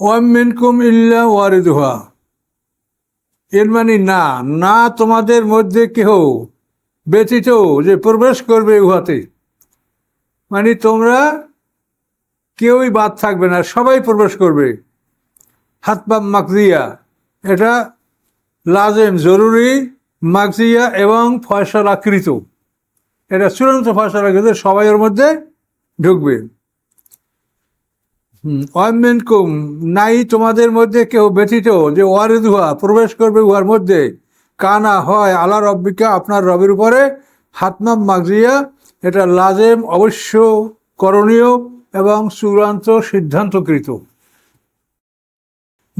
ওয়ামিনকুম ইল্লা ওয়ারিদুহা। এর মানে না না তোমাদের মধ্যে কেহ ব্যতীত যে প্রবেশ করবে উহাতে। মানে তোমরা কেউই বাদ থাকবে না, সবাই প্রবেশ করবে। হাতবা মাকজিয়া, এটা লাজেম, জরুরি মাকজিয়া এবং ফয়সলাকৃত। এটা চূড়ান্ত ফয়সলাকৃত, সবাই ওর মধ্যে ঢুকবে। অমেনকুম নাই তোমাদের মধ্যে কেউ ব্যতীত যে ওয়ারিদুহা প্রবেশ করবে উহার মধ্যে? কানা হয় আল্লাহ রব্বিকা আপনার রবের উপরে? হাতমাম মাগজিয়া, এটা লাজেম, অবশ্য করণীয় এবং চূড়ান্ত সিদ্ধান্তকৃত।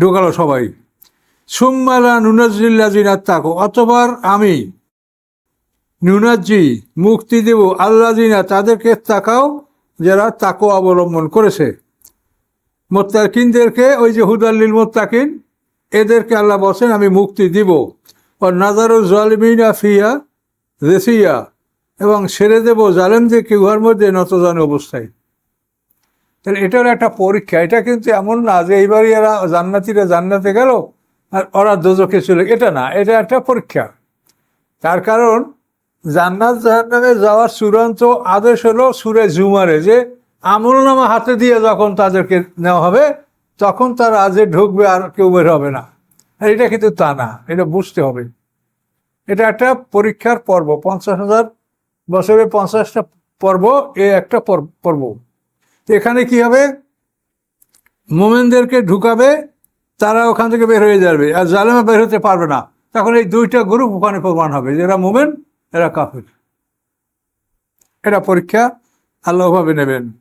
ঢোকালো সবাই। সুম্মালা নুনাজিল্লাজিনা তাকো অতবার আমি নুনাজি মুক্তি দেব আল্লাজিনা তাদেরকে তাকাও যারা তাকো অবলম্বন করেছে। মোত্তাকিনদেরকে ওই যে হুদাল্লিল মোত্তাকিন, এদেরকে আল্লাহ বলছেন, আমি মুক্তি দিব। ও নাজারু জালিমিনা ফিয়া রেসিয়া এবং ছেড়ে দেব জালেমদেরকে, উহার মধ্যে নতজান অবস্থায়। তাহলে এটার একটা পরীক্ষা। এটা কিন্তু এমন না যে এইবারই এরা জান্নাতিরা জান্নাতে গেল, আর ওরা দোজকে চলে এটা না, এটা একটা পরীক্ষা। তার কারণ, জান্নাত জাহান্নামে যাওয়ার চূড়ান্ত আদেশ হলো সুরে জুমারে, যে আমল নামা হাতে দিয়ে যখন তাদেরকে নেওয়া হবে, তখন তারা আজে ঢুকবে আর কেউ বের হবে না। এটা কিন্তু তা না, এটা বুঝতে হবে। এটা একটা পরীক্ষার পর্ব, পঞ্চাশ হাজার বছরে পঞ্চাশটা পর্ব, এ একটা পর- পর্ব। এখানে কি হবে? মোমেনদেরকে ঢুকাবে, তারা ওখান থেকে বের হয়ে যাবে, আর জালেমা বের হতে পারবে না। তখন এই দুইটা গ্রুপ ওখানে প্রমাণ হবে এরা মোমেন, এরা কাফির। এটা পরীক্ষা আল্লাহভাবে নেবেন।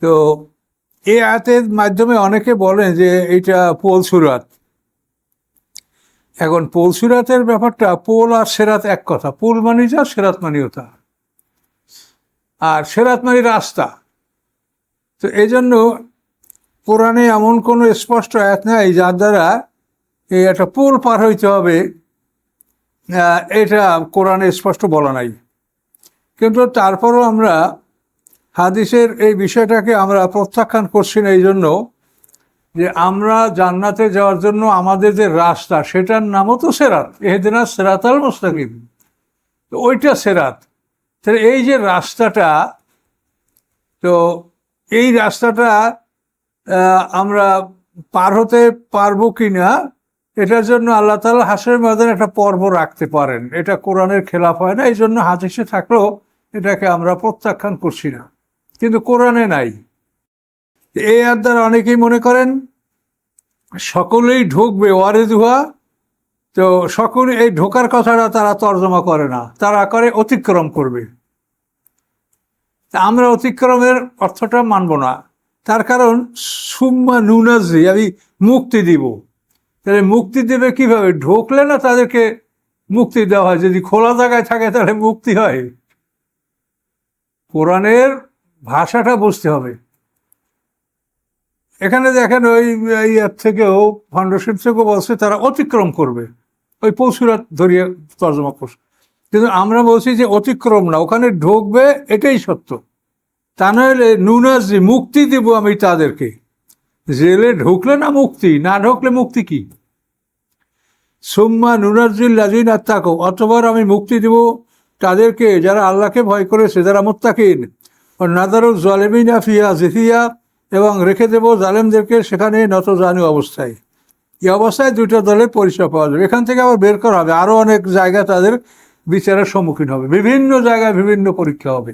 তো এই আয়াতের মাধ্যমে অনেকে বলেন যে এটা পোল সুরাত। এখন পোল সুরাতের ব্যাপারটা, পোল আর সেরাত এক কথা। পোল মানে যা, সেরাত মানিও তা। আর সেরাত মানে রাস্তা। তো এই জন্য কোরআনে এমন কোনো স্পষ্ট আয়াত নাই যার দ্বারা এই একটা পোল পার হইতে হবে। এটা কোরআনে স্পষ্ট বলা নাই। কিন্তু তারপরও আমরা হাদিসের এই বিষয়টাকে আমরা প্রত্যাখ্যান করছি না এই জন্য যে আমরা জান্নাতে যাওয়ার জন্য আমাদের যে রাস্তা, সেটার নামও তো সেরাত। এহেদিনা সেরাত আল মুস্তাকিম। তো ওইটা সেরাত। তাহলে এই যে রাস্তাটা, তো এই রাস্তাটা আমরা পার হতে পারব কি না এটার জন্য আল্লাহ তালা হাসের ময়দানে একটা পর্ব রাখতে পারেন। এটা কোরআনের খেলাফ হয় না, এই জন্য হাদিসে থাকলেও এটাকে আমরা প্রত্যাখ্যান করছি না। কিন্তু কোরআনে নাই। এই দ্বারা অনেকেই মনে করেন, সকলেই ঢুকবে ওয়ারে দুহা তো সকলে এই ঢোকার কথাটা তারা তর্জমা করে না, তারা করে অতিক্রম করবে। আমরা অতিক্রমের অর্থটা মানব না। তার কারণ, সুম্মা নুনাজি আমি মুক্তি দিব। তাহলে মুক্তি দেবে কীভাবে? ঢোকলে না তাদেরকে মুক্তি দেওয়া হয়? যদি খোলা জায়গায় থাকে তাহলে মুক্তি হয়। কোরআনের ভাষাটা বুঝতে হবে। এখানে দেখেন ওই ইয়ার থেকেও ফাউন্ডেশন থেকেও বলছে তারা অতিক্রম করবে। ওই পশুরাত ধরিয়ে তর্জমা করছে কিন্তু আমরা বলছি যে অতিক্রম না, ওখানে ঢুকবে এটাই সত্য। তা নইলে নুনাজি মুক্তি দিব আমি তাদেরকে। জেলে ঢুকলে না মুক্তি, না ঢুকলে মুক্তি কি? সুম্মা নুনাজিল লাজিন আত্মাকো অতবার আমি মুক্তি দিব তাদেরকে যারা আল্লাহকে ভয় করেছে, যারা মোত্তাকিন। ও জালেমিনা ফিয়া জিফিয়া এবং রেখে দেব জালেমদেরকে সেখানে নত জানু অবস্থায় এই অবস্থায় দুইটা দলের পরিচয় পাওয়া যাবে। এখান থেকে আবার বের করা হবে। আরও অনেক জায়গা তাদের বিচারের সম্মুখীন হবে। বিভিন্ন জায়গায় বিভিন্ন পরীক্ষা হবে।